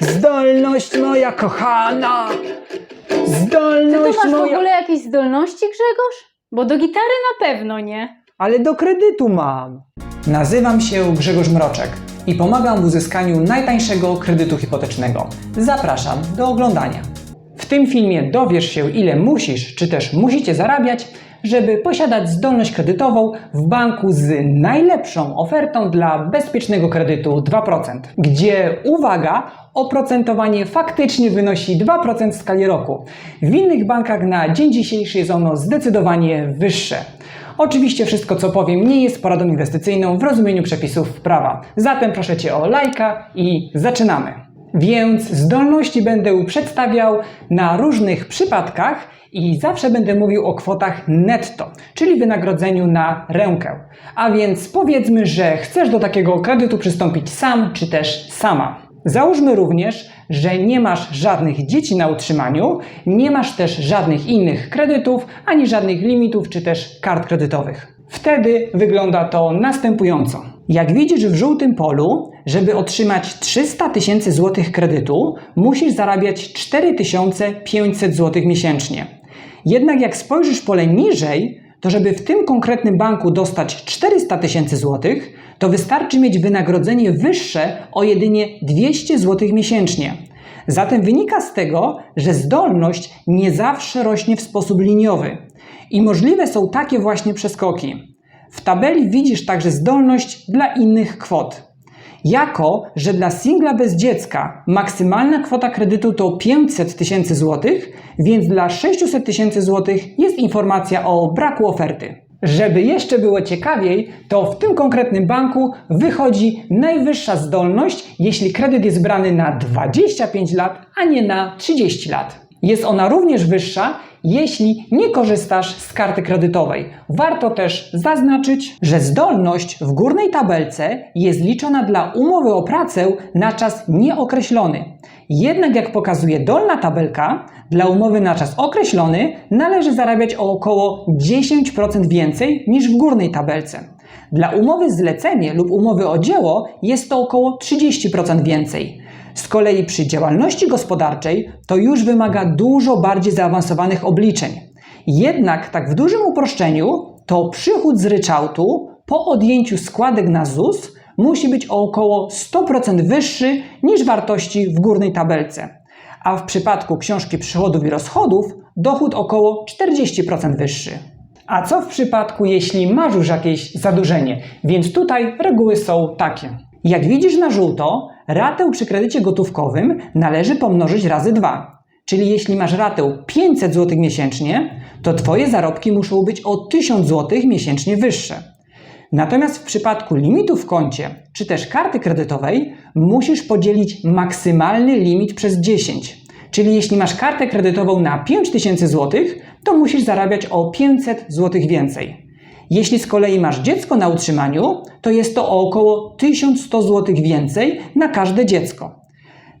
Zdolność moja kochana! Ty Zdolność masz w moja... ogóle jakieś zdolności, Grzegorz? Bo do gitary na pewno nie. Ale do kredytu mam. Nazywam się Grzegorz Mroczek i pomagam w uzyskaniu najtańszego kredytu hipotecznego. Zapraszam do oglądania. W tym filmie dowiesz się, ile musisz, czy też musicie zarabiać, żeby posiadać zdolność kredytową w banku z najlepszą ofertą dla bezpiecznego kredytu 2%, gdzie uwaga, oprocentowanie faktycznie wynosi 2% w skali roku. W innych bankach na dzień dzisiejszy jest ono zdecydowanie wyższe. Oczywiście wszystko co powiem nie jest poradą inwestycyjną w rozumieniu przepisów prawa. Zatem proszę Cię o lajka i zaczynamy. Więc zdolności będę przedstawiał na różnych przypadkach i zawsze będę mówił o kwotach netto, czyli wynagrodzeniu na rękę. A więc powiedzmy, że chcesz do takiego kredytu przystąpić sam czy też sama. Załóżmy również, że nie masz żadnych dzieci na utrzymaniu, nie masz też żadnych innych kredytów, ani żadnych limitów czy też kart kredytowych. Wtedy wygląda to następująco. Jak widzisz w żółtym polu, żeby otrzymać 300 tysięcy złotych kredytu, musisz zarabiać 4500 złotych miesięcznie. Jednak jak spojrzysz pole niżej, to żeby w tym konkretnym banku dostać 400 tysięcy złotych, to wystarczy mieć wynagrodzenie wyższe o jedynie 200 złotych miesięcznie. Zatem wynika z tego, że zdolność nie zawsze rośnie w sposób liniowy i możliwe są takie właśnie przeskoki. W tabeli widzisz także zdolność dla innych kwot. Jako, że dla singla bez dziecka maksymalna kwota kredytu to 500 tysięcy złotych, więc dla 600 tysięcy złotych jest informacja o braku oferty. Żeby jeszcze było ciekawiej, to w tym konkretnym banku wychodzi najwyższa zdolność, jeśli kredyt jest brany na 25 lat, a nie na 30 lat. Jest ona również wyższa, jeśli nie korzystasz z karty kredytowej. Warto też zaznaczyć, że zdolność w górnej tabelce jest liczona dla umowy o pracę na czas nieokreślony. Jednak jak pokazuje dolna tabelka, dla umowy na czas określony należy zarabiać o około 10% więcej niż w górnej tabelce. Dla umowy zlecenie lub umowy o dzieło jest to około 30% więcej. Z kolei przy działalności gospodarczej to już wymaga dużo bardziej zaawansowanych obliczeń. Jednak tak w dużym uproszczeniu to przychód z ryczałtu po odjęciu składek na ZUS musi być o około 100% wyższy niż wartości w górnej tabelce. A w przypadku książki przychodów i rozchodów dochód około 40% wyższy. A co w przypadku, jeśli masz już jakieś zadłużenie? Więc tutaj reguły są takie. Jak widzisz na żółto, ratę przy kredycie gotówkowym należy pomnożyć razy 2. Czyli jeśli masz ratę 500 zł miesięcznie, to Twoje zarobki muszą być o 1000 zł miesięcznie wyższe. Natomiast w przypadku limitu w koncie, czy też karty kredytowej, musisz podzielić maksymalny limit przez 10. Czyli jeśli masz kartę kredytową na 5000 zł, to musisz zarabiać o 500 zł więcej. Jeśli z kolei masz dziecko na utrzymaniu, to jest to o około 1100 zł więcej na każde dziecko.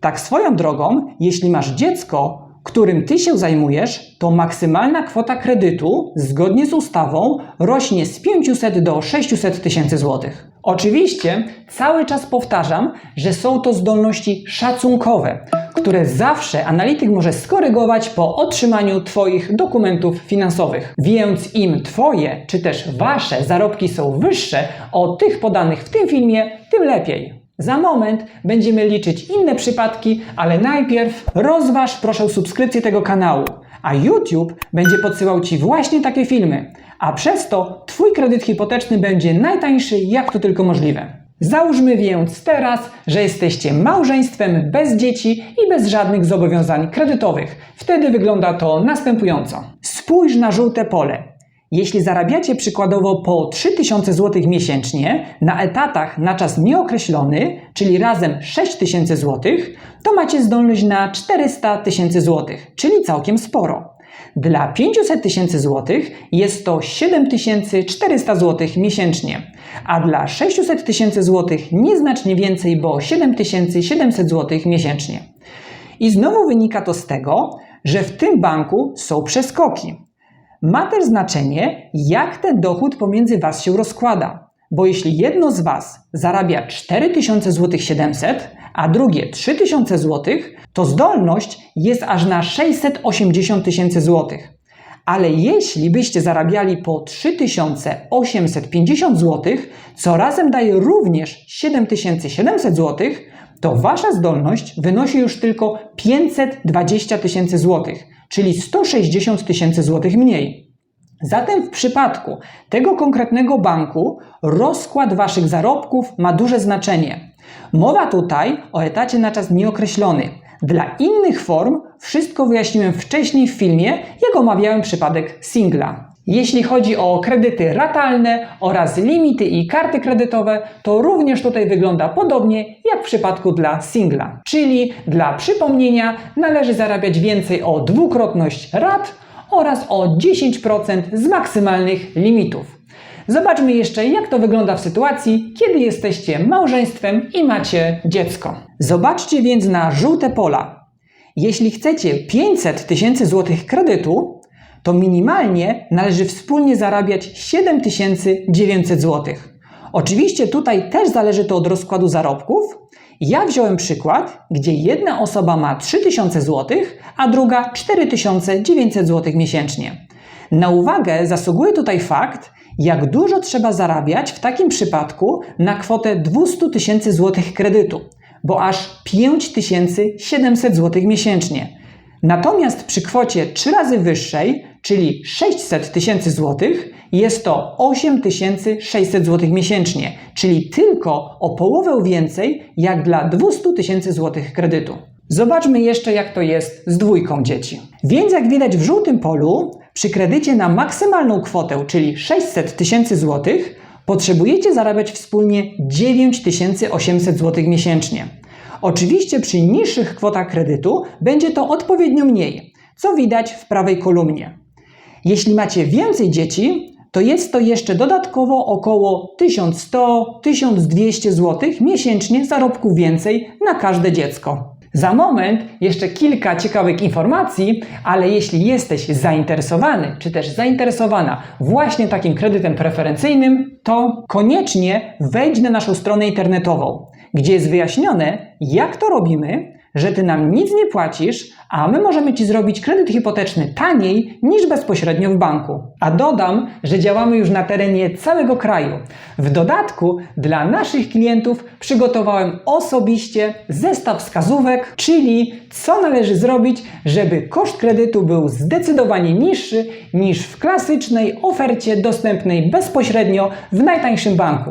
Tak swoją drogą, jeśli masz dziecko, którym ty się zajmujesz, to maksymalna kwota kredytu zgodnie z ustawą rośnie z 500 do 600 tysięcy złotych. Oczywiście cały czas powtarzam, że są to zdolności szacunkowe, które zawsze analityk może skorygować po otrzymaniu Twoich dokumentów finansowych. Więc im Twoje czy też Wasze zarobki są wyższe od tych podanych w tym filmie, tym lepiej. Za moment będziemy liczyć inne przypadki, ale najpierw rozważ proszę subskrypcję tego kanału, a YouTube będzie podsyłał Ci właśnie takie filmy, a przez to Twój kredyt hipoteczny będzie najtańszy jak to tylko możliwe. Załóżmy więc teraz, że jesteście małżeństwem bez dzieci i bez żadnych zobowiązań kredytowych. Wtedy wygląda to następująco. Spójrz na żółte pole. Jeśli zarabiacie przykładowo po 3000 zł miesięcznie na etatach na czas nieokreślony, czyli razem 6000 zł, to macie zdolność na 400 tysięcy złotych, czyli całkiem sporo. Dla 500 tysięcy złotych jest to 7400 zł miesięcznie, a dla 600 tysięcy złotych nieznacznie więcej, bo 7700 zł miesięcznie. I znowu wynika to z tego, że w tym banku są przeskoki. Ma też znaczenie, jak ten dochód pomiędzy Was się rozkłada. bo jeśli jedno z Was zarabia 4000 zł 700, a drugie 3000 zł, to zdolność jest aż na 680 tysięcy złotych. Ale jeśli byście zarabiali po 3850 zł, co razem daje również 7700 zł, to wasza zdolność wynosi już tylko 520 tysięcy złotych, czyli 160 tysięcy złotych mniej. Zatem w przypadku tego konkretnego banku rozkład waszych zarobków ma duże znaczenie. Mowa tutaj o etacie na czas nieokreślony. Dla innych form wszystko wyjaśniłem wcześniej w filmie, jak omawiałem przypadek singla. Jeśli chodzi o kredyty ratalne oraz limity i karty kredytowe, to również tutaj wygląda podobnie jak w przypadku dla singla. Czyli dla przypomnienia należy zarabiać więcej o dwukrotność rat oraz o 10% z maksymalnych limitów. Zobaczmy jeszcze, jak to wygląda w sytuacji, kiedy jesteście małżeństwem i macie dziecko. Zobaczcie więc na żółte pola. Jeśli chcecie 500 tysięcy złotych kredytu, to minimalnie należy wspólnie zarabiać 7900 złotych. Oczywiście tutaj też zależy to od rozkładu zarobków. Ja wziąłem przykład, gdzie jedna osoba ma 3000 zł, a druga 4900 zł miesięcznie. Na uwagę zasługuje tutaj fakt, jak dużo trzeba zarabiać w takim przypadku na kwotę 200 tysięcy złotych kredytu, bo aż 5700 zł miesięcznie. Natomiast przy kwocie 3 razy wyższej, czyli 600 tysięcy złotych, jest to 8600 zł miesięcznie, czyli tylko o połowę więcej jak dla 200 tysięcy złotych kredytu. Zobaczmy jeszcze, jak to jest z dwójką dzieci. Więc jak widać w żółtym polu, przy kredycie na maksymalną kwotę, czyli 600 tysięcy złotych, potrzebujecie zarabiać wspólnie 9800 zł miesięcznie. Oczywiście przy niższych kwotach kredytu będzie to odpowiednio mniej, co widać w prawej kolumnie. Jeśli macie więcej dzieci, to jest to jeszcze dodatkowo około 1100-1200 zł miesięcznie zarobku więcej na każde dziecko. Za moment jeszcze kilka ciekawych informacji, ale jeśli jesteś zainteresowany czy też zainteresowana właśnie takim kredytem preferencyjnym, to koniecznie wejdź na naszą stronę internetową, gdzie jest wyjaśnione, jak to robimy, że ty nam nic nie płacisz, a my możemy ci zrobić kredyt hipoteczny taniej niż bezpośrednio w banku. A dodam, że działamy już na terenie całego kraju. W dodatku dla naszych klientów przygotowałem osobiście zestaw wskazówek, czyli co należy zrobić, żeby koszt kredytu był zdecydowanie niższy niż w klasycznej ofercie dostępnej bezpośrednio w najtańszym banku.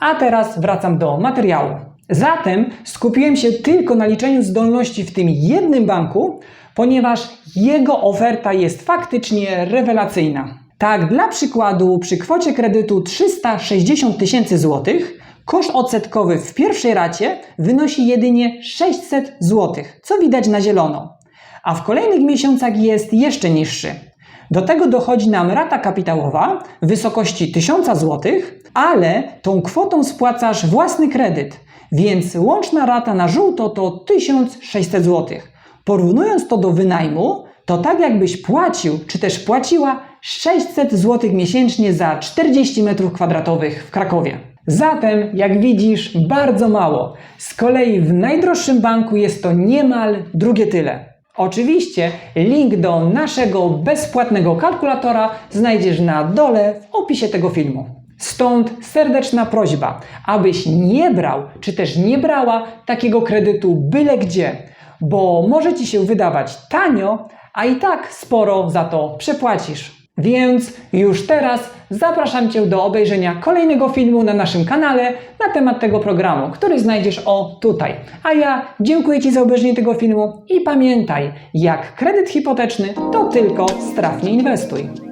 A teraz wracam do materiału. Zatem skupiłem się tylko na liczeniu zdolności w tym jednym banku, ponieważ jego oferta jest faktycznie rewelacyjna. Tak, dla przykładu, przy kwocie kredytu 360 tysięcy złotych, koszt odsetkowy w pierwszej racie wynosi jedynie 600 złotych, co widać na zielono, a w kolejnych miesiącach jest jeszcze niższy. Do tego dochodzi nam rata kapitałowa w wysokości 1000 zł, ale tą kwotą spłacasz własny kredyt, więc łączna rata na żółto to 1600 zł. Porównując to do wynajmu, to tak jakbyś płacił, czy też płaciła 600 zł miesięcznie za 40 m2 w Krakowie. Zatem, jak widzisz, bardzo mało. Z kolei w najdroższym banku jest to niemal drugie tyle. Oczywiście link do naszego bezpłatnego kalkulatora znajdziesz na dole w opisie tego filmu. Stąd serdeczna prośba, abyś nie brał czy też nie brała takiego kredytu byle gdzie, bo może ci się wydawać tanio, a i tak sporo za to przepłacisz. Więc już teraz zapraszam Cię do obejrzenia kolejnego filmu na naszym kanale na temat tego programu, który znajdziesz o tutaj. A ja dziękuję Ci za obejrzenie tego filmu i pamiętaj, jak kredyt hipoteczny to tylko strafnie inwestuj.